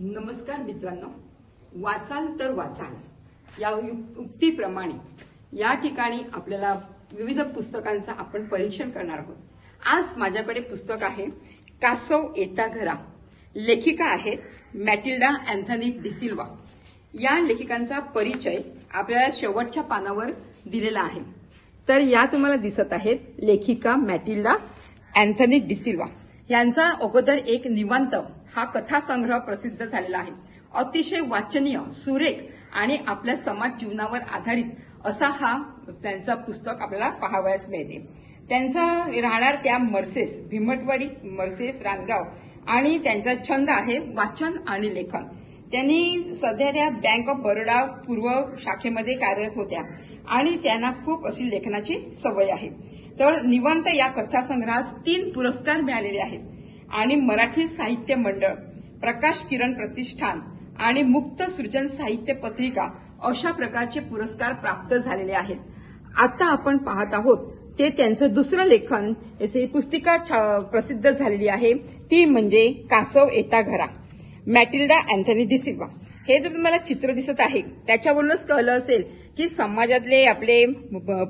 नमस्कार मित्रांनो. वाचाल तर वाचाल. या उक्तीप्रमाणे या ठिकाणी आपल्याला विविध पुस्तकांचं आपण परीक्षण करणार आहोत. आज माझ्याकडे पुस्तक आहे कासव येता घरा. लेखिका आहेत मॅटिल्डा अँथनी डिसिल्वा या लेखिकांचा परिचय आपल्याला शेवटच्या पानावर दिलेला आहे. तर या तुम्हाला दिसत आहेत लेखिका मॅटिल्डा अँथनी डिसिल्वा यांचा अगोदर एक निवांत हा कथासंग्रह प्रसिद्ध झालेला आहे. अतिशय वाचनीय सुरेख आणि आपल्या समाज जीवनावर आधारित असा हा त्यांचा पुस्तक आपल्याला पाहावयास मिळते. त्यांचा राहणार त्या मर्सेस भीमटवाडी मर्सेस रानगाव आणि त्यांचा छंद आहे वाचन आणि लेखन. त्यांनी सध्या त्या बँक ऑफ बरोडा पूर्व शाखेमध्ये कार्यरत होत्या आणि त्यांना खूप अशी लेखनाची सवय आहे. तर निवंत या कथासंग्रहास तीन पुरस्कार मिळालेले आहेत. आणि मराठी साहित्य मंडळ प्रकाश किरण प्रतिष्ठान आणि मुक्त सृजन साहित्य पत्रिका अशा प्रकारचे पुरस्कार प्राप्त झालेले आहेत. आता आपण पाहत आहोत ते त्यांचं दुसरं लेखन पुस्तिका छा- प्रसिद्ध झालेली आहे. ती म्हणजे कासव येता घरा मॅटिल्डा अँथनी डिसिल्वा हे जर तुम्हाला चित्र दिसत आहे त्याच्यावरूनच कळलं असेल की समाजातले आपले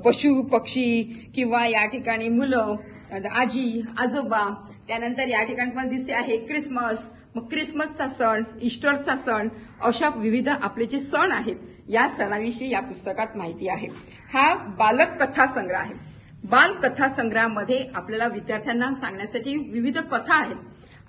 पशु पक्षी किंवा या ठिकाणी मुलं आजी आजोबा त्यानंतर या ठिकाणी तुम्हाला दिसते आहे क्रिसमस. मग क्रिसमसचा सण इस्टरचा सण अशा विविध आपले जे सण आहेत या सणाविषयी या पुस्तकात माहिती आहे. हा बालक कथा संग्रह आहे. बाल कथा संग्रहामध्ये आपल्याला विद्यार्थ्यांना सांगण्यासाठी विविध कथा आहेत.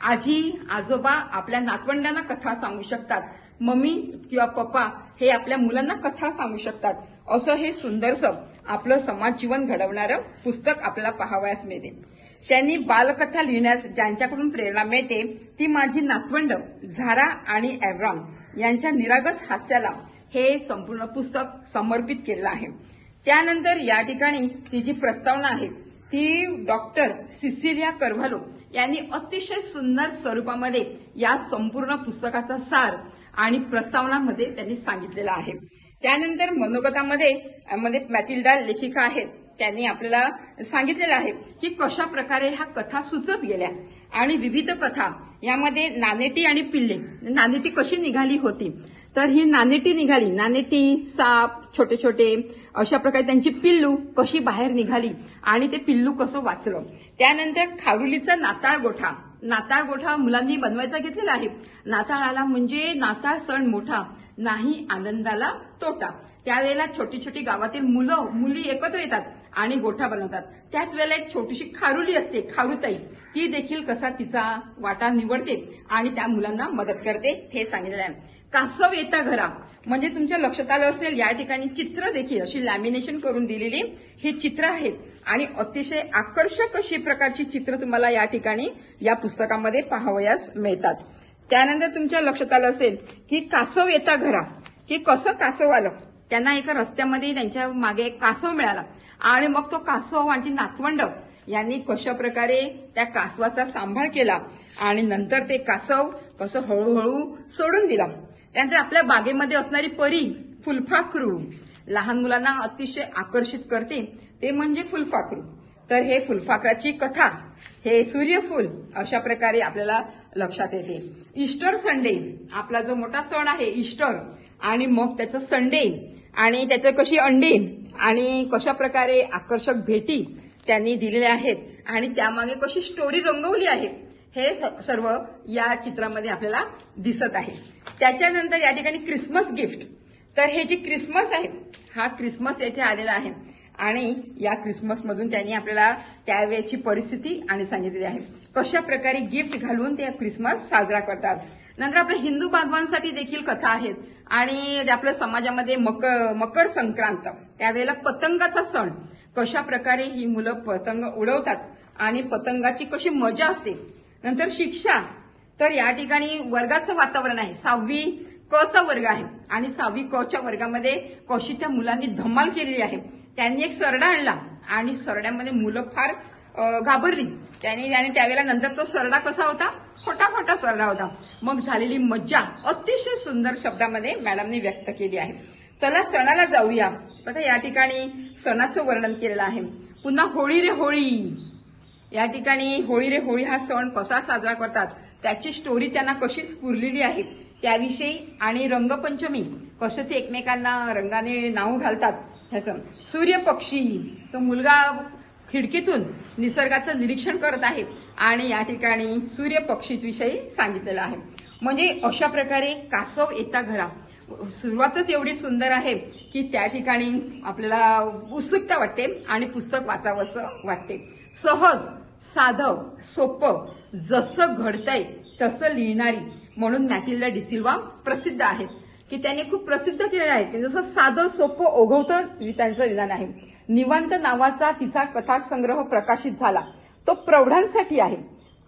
आजी आजोबा आपल्या नातवंडांना कथा सांगू शकतात. मम्मी किंवा पप्पा हे आपल्या मुलांना कथा सांगू शकतात. असं हे सुंदरसं आपलं समाज जीवन घडवणारं पुस्तक आपल्याला पाहावयास मिळते. त्यांनी बालकथा लिहिण्यास ज्यांच्याकडून प्रेरणा मिळते ती माझी नातवंड झारा आणि एव्रॉन यांच्या निरागस हास्याला हे संपूर्ण पुस्तक समर्पित केलेलं आहे. त्यानंतर या ठिकाणी ती जी प्रस्तावना आहे ती डॉक्टर सिसिलिया करव्हालो यांनी अतिशय सुंदर स्वरूपामध्ये या संपूर्ण पुस्तकाचा सार आणि प्रस्तावनामध्ये त्यांनी सांगितलेला आहे. त्यानंतर मनोगतामध्ये मध्ये मॅटिल्डा लेखिका आहेत. त्यांनी आपल्याला सांगितलेलं आहे की कशा प्रकारे ह्या कथा सुचत गेल्या. आणि विविध कथा यामध्ये नानेटी आणि पिल्ले. नानेटी कशी निघाली होती? तर ही नानेटी निघाली. नानेटी साप छोटे छोटे अशा प्रकारे त्यांची पिल्लू कशी बाहेर निघाली आणि ते पिल्लू कसं वाचलं? त्यानंतर खारुलीचा नाताळ गोठा. नाताळ गोठा मुलांनी बनवायचा घेतलेला आहे. नाताळ आला म्हणजे नाताळ सण मोठा नाही आनंदाला तोटा. त्यावेळेला छोटी छोटी गावातील मुलं मुली एकत्र येतात. आणि गोठा बनवतात. त्याच वेळेला एक छोटीशी खारुली असते खारुताई. ती देखील कसा तिचा वाटा निवडते आणि त्या मुलांना मदत करते हे सांगितलेलं आहे. कासव येता घरा. म्हणजे तुमच्या लक्षात आलं असेल या ठिकाणी चित्र देखील अशी लॅमिनेशन करून दिलेली ही चित्र आहेत. आणि अतिशय आकर्षक अशी प्रकारची चित्र तुम्हाला या ठिकाणी या पुस्तकामध्ये पाहावयास मिळतात. त्यानंतर तुमच्या लक्षात आलं असेल की कासव येता घरा. हे कसं कासव आलं? त्यांना एका रस्त्यामध्ये त्यांच्या मागे एक कासव मिळाला. आणि मग तो कासव आणि नातवंड यांनी कशा प्रकारे त्या कासवाचा सांभाळ केला आणि नंतर ते कासव कसं हळूहळू सोडून दिलं. त्यानंतर आपल्या बागेमध्ये असणारी परी फुलफाखरू लहान मुलांना अतिशय आकर्षित करते. ते म्हणजे फुलफाखरू. तर हे फुलफाखराची कथा हे सूर्यफूल अशा प्रकारे आपल्याला लक्षात येते. ईस्टर संडे आपला जो मोठा सण आहे ईस्टर आणि मग त्याचं संडे आणि त्याच्या कशी अंडी आणि कशा प्रकारे आकर्षक भेटी त्यांनी दिलेल्या आहेत आणि त्यामागे कशी स्टोरी रंगवली आहे हे सर्व या चित्रामध्ये आपल्याला दिसत आहे. त्याच्यानंतर या ठिकाणी क्रिसमस गिफ्ट तर हे जे क्रिसमस आहे हा क्रिसमस येथे आलेला आहे. आणि या क्रिसमस मधून त्यांनी आपल्याला त्यावेळेची परिस्थिती आणि सांगितलेली आहे. कशा प्रकारे गिफ्ट घालून ते क्रिसमस साजरा करतात. नंतर आपल्या हिंदू बांधवांसाठी देखील कथा आहेत. आणि आपल्या समाजामध्ये मक मकर संक्रांत त्यावेळेला पतंगाचा सण. कशा प्रकारे ही मुलं पतंग उडवतात आणि पतंगाची कशी मजा असते. नंतर शिक्षा. तर या ठिकाणी वर्गाचं वातावरण आहे. सहावी क चा वर्ग आहे. आणि सहावी क च्या वर्गामध्ये कशी त्या मुलांनी धमाल केलेली आहे. त्यांनी एक सरडा आणला आणि सरड्यामध्ये मुलं फार घाबरली. त्यांनी आणि त्यावेळेला नंतर तो सरडा कसा होता? खोटा खोटा सरडा होता. मग झालेली मज्जा अतिशय सुंदर शब्दामध्ये मॅडमने व्यक्त केली आहे. चला सणाला जाऊया. आता या ठिकाणी सणाचं वर्णन केलेलं आहे. पुन्हा होळी रे होळी. या ठिकाणी होळी रे होळी हा सण कसा साजरा करतात त्याची स्टोरी त्यांना कशी स्फुरलेली आहे त्याविषयी आणि रंगपंचमी कसं ते एकमेकांना रंगाने नाव घालतात ह्याचं. सूर्यपक्षी तो मुलगा खिडकीतून निसर्गाचं निरीक्षण करत आहे आणि या ठिकाणी सूर्यपक्षीविषयी सांगितलेलं आहे. म्हणजे अशा प्रकारे कासव येता घरा. सुरुवातच एवढी सुंदर आहे की त्या ठिकाणी आपल्याला उत्सुकता वाटते आणि पुस्तक वाचावंसं वाटते. सहज साधं सोपं जसं घडतंय तसं लिहिणारी म्हणून मॅटिल्डा डिसिल्वा प्रसिद्ध आहेत. की त्यांनी खूप प्रसिद्ध केलेलं आहे. की जसं साधं सोपं ओघवतं त्यांचं विधान आहे. निवांत नावाचा तिचा कथासंग्रह प्रकाशित झाला. तो प्रौढांसाठी आहे.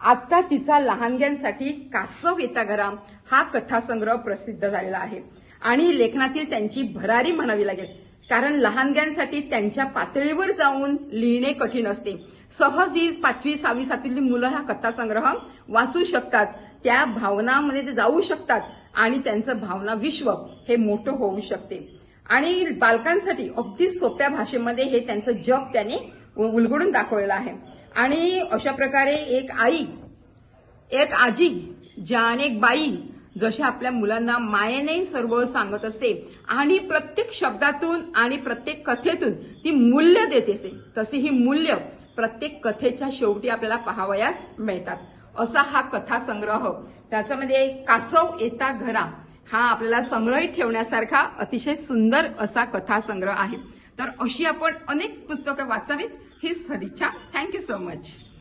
आता तिचा लहानग्यांसाठी कासव येता हा कथासंग्रह प्रसिद्ध झालेला आहे. आणि लेखनातील त्यांची भरारी म्हणावी लागेल. कारण लहानग्यांसाठी त्यांच्या पातळीवर जाऊन लिहिणे कठीण असते. सहज ही पाचवी सहावी सातवीतली मुलं हा कथासंग्रह वाचू शकतात. त्या भावनामध्ये ते जाऊ शकतात आणि त्यांचं भावना विश्व हे मोठं होऊ शकते. आणि बालकांसाठी अगदी सोप्या भाषेमध्ये हे त्यांचं जग त्याने उलगडून दाखवलेलं आहे. आणि अशा प्रकारे एक आई एक आजी ज्या अनेक बाई जशा आपल्या मुलांना मायेने सर्व सांगत असते आणि प्रत्येक शब्दातून आणि प्रत्येक कथेतून ती मूल्य देते असे तशी ही मूल्य प्रत्येक कथेच्या शेवटी आपल्याला पाहावयास मिळतात. असा हा कथासंग्रह. त्याच्यामध्ये कासव येता घरा हा आपल्याला संग्रहित ठेवण्यासारखा अतिशय सुंदर असा कथासंग्रह आहे. तर अशी आपण अनेक पुस्तकं वाचावीत. ही सदिच्छा. Thank you so much